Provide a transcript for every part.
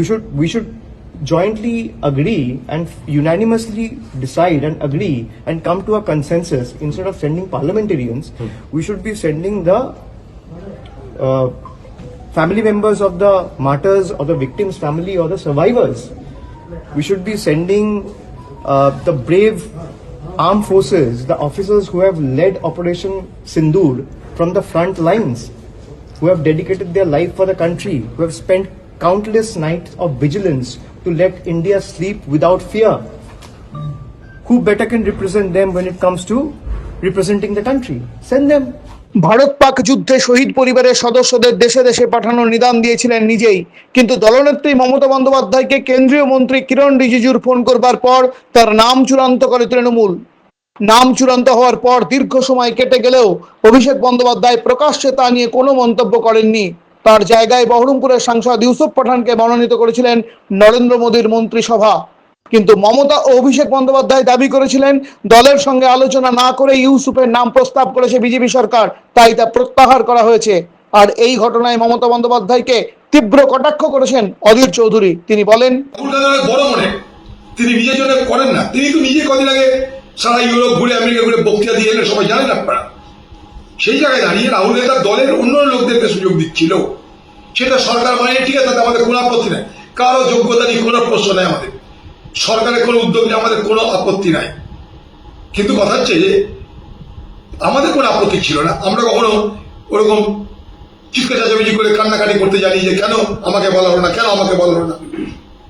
we should we should jointly agree and unanimously decide and agree and come to a consensus. Instead of sending parliamentarians we should be sending the uh, family members of the martyrs or the victims family or the survivors. We should be sending uh, the brave armed forces the officers who have led operation sindoor from the front lines who have dedicated their life for the country, who have spent countless nights of vigilance to let India sleep without fear. Who better can represent them when it comes to representing the country? Send them. Bharat Pak যুদ্ধে শহীদ পরিবারের সদস্যদের দেশে দেশে পাঠানোর নিদান দিয়েছিলেন নিজেই কিন্তু দলনেত্রী মমতা বন্দ্যোপাধ্যায়কে কেন্দ্রীয় মন্ত্রী কিরণ রিজিজুর ফোন করবার পর তার নাম চূড়ান্ত করে তৃণমূল নাম চূড়ান্ত হওয়ার পর দীর্ঘ সময় কেটে গেলেও অভিষেক বন্দ্যোপাধ্যায় প্রকাশ্যে তা নিয়ে কোনো মন্তব্য করেননি তার জায়গায় বহরমপুরের সাংসদ ইউসুফ পাঠানকে মনোনীত করেছিলেন নরেন্দ্র মোদীর মন্ত্রিসভা। কিন্তু মমতা ও অভিষেক বন্দ্যোপাধ্যায় দাবি করেছিলেন, দলের সঙ্গে আলোচনা না করে ইউসুফের নাম প্রস্তাব করেছে বিজেপি সরকার, তাই তা প্রত্যাহার করা হয়েছে। আর এই ঘটনায় মমতা বন্দ্যোপাধ্যায়কে তীব্র কটাক্ষ করেছেন অধীর চৌধুরী। তিনি বলেন বড় মনে, তিনি নিজের জন্য করেন না। তিনি তো নিজে কদিন আগে সারা ইউরোপ ঘুরে আমেরিকা ঘুরে বক্তৃতা দিয়ে সবাই জানেন আপনারা। সেই জায়গায় দাঁড়িয়ে রাহুল গান্ধী দলের অন্য লোকদেরকে সুযোগ দিচ্ছিল। সেটা সরকার মানে ঠিক আছে, তাতে আমাদের কোনো আপত্তি নাই। কারও যোগ্যতা নিয়ে কোনো প্রশ্ন নাই আমাদের। সরকারের কোনো উদ্যোগ নিয়ে আমাদের কোনো আপত্তি নাই। কিন্তু কথা হচ্ছে যে, আমাদের কোনো আপত্তি ছিল না। আমরা কখনো ওরকম চিৎকার চাচামেচি করে কান্নাকাটি করতে জানি যে, কেন আমাকে বলা হলো না? কেন আমাকে বলা হলো না?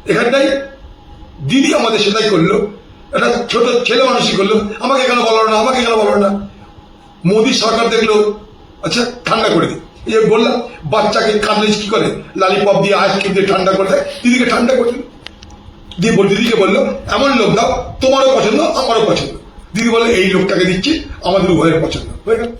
এখানটাই দিদি আমাদের সেটাই করল। একটা ছোট ছেলে মানুষই করল, আমাকে কেন বলা না? আমাকে কেন বলা না? মোদী সরকার দেখল আচ্ছা ঠান্ডা করে দিই এই বললাম, বাচ্চাকে কাঁদলে কি করে? লালিপপ দিয়ে আইসক্রিম দিয়ে ঠান্ডা করে দেয়। দিদিকে ঠান্ডা করে দিল। দিয়ে দিদিকে বলল, এমন লোক দাও, তোমারও পছন্দ, আমারও পছন্দ। দিদি বলল, এই লোকটাকে দিচ্ছি, আমাদের উভয়ের পছন্দ। হয়ে গেল।